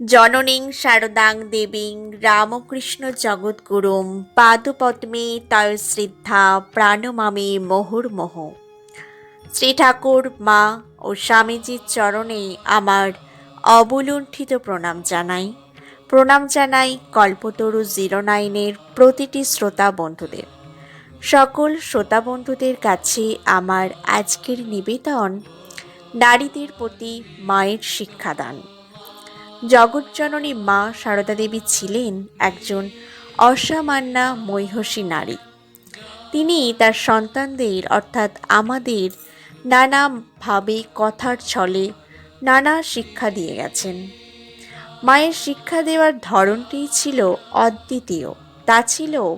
জননীং শারদাং দেবীং রামকৃষ্ণ জগৎগুরুম পাদপদ্মে তয় শ্রদ্ধা প্রাণমামে মোহুর্মোহ। শ্রী ঠাকুর মা ও স্বামীজির চরণে আমার অবলুণ্ঠিত প্রণাম জানাই। প্রণাম জানাই কল্পতরু জিরো নাইনের প্রতিটি শ্রোতা বন্ধুদের। সকল শ্রোতা বন্ধুদের কাছে আমার আজকের নিবেদন, নারীদের প্রতি মায়ের শিক্ষাদান। জগৎজননী মা সারদা দেবী ছিলেন একজন অসামান্যা মৈহসী নারী। তিনি তার সন্তানদের, অর্থাৎ আমাদের, নানাভাবে কথার ছলে নানা শিক্ষা দিয়ে গেছেন। মায়ের শিক্ষা দেওয়ার ধরনটিই ছিল অদ্বিতীয়, তা ছিল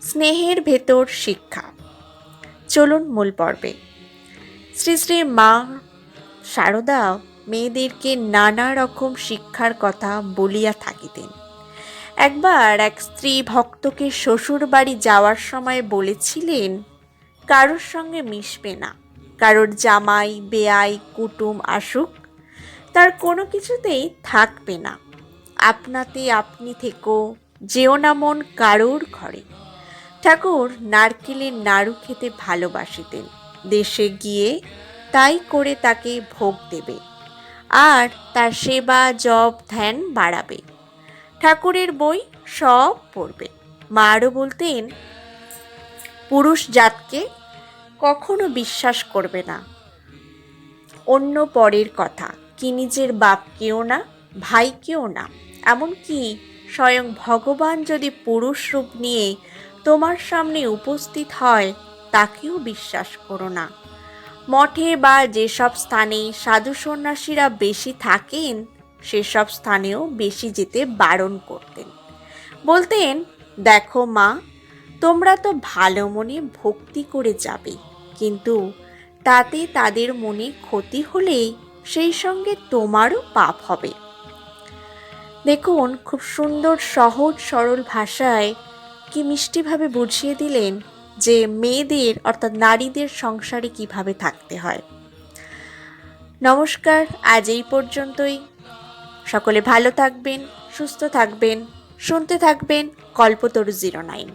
স্নেহের ভেতর শিক্ষা। চলুন মূল পর্বে। শ্রী শ্রী মা সারদা মেয়েদেরকে নানা রকম শিক্ষার কথা বলিয়া থাকিতেন। একবার এক স্ত্রী ভক্তকে শ্বশুর বাড়ি যাওয়ার সময় বলেছিলেন, কারোর সঙ্গে মিশবে না। কারোর জামাই, বেয়াই, কুটুম আসুক, তার কোনো কিছুতেই থাকবে না। আপনাতে আপনি থেকো, যেও না মন কারোর ঘরে। ঠাকুর নারকেলের নাড়ু খেতে ভালোবাসিতেন। দেশে গিয়ে তাই করে তাকে ভোগ দেবে। আর তার সেবা, জপ, ধ্যান বাড়াবে। ঠাকুরের বই সব পড়বে। মা আরও বলতেন, পুরুষ জাতকে কখনো বিশ্বাস করবে না। অন্য পরের কথা, কি নিজের বাপকেও না, ভাইকেও না। এমনকি স্বয়ং ভগবান যদি পুরুষ রূপ নিয়ে তোমার সামনে উপস্থিত হয়, তাকেও বিশ্বাস করো না। মঠে বা যেসব স্থানে সাধু সন্ন্যাসীরা বেশি থাকেন, সেসব স্থানেও বেশি যেতে বারণ করতেন। বলতেন, দেখো মা, তোমরা তো ভালো মনে ভক্তি করে যাবে, কিন্তু তাতে তাদের মনে ক্ষতি হলেই সেই সঙ্গে তোমারও পাপ হবে। দেখুন, খুব সুন্দর, সহজ, সরল ভাষায় কি মিষ্টিভাবে বুঝিয়ে দিলেন যে মেয়েদের, অর্থাৎ নারীদের সংসারে কীভাবে থাকতে হয়। নমস্কার, আজ এই পর্যন্তই। সকলে ভালো থাকবেন, সুস্থ থাকবেন, শুনতে থাকবেন কল্পতরু জিরো নাইন।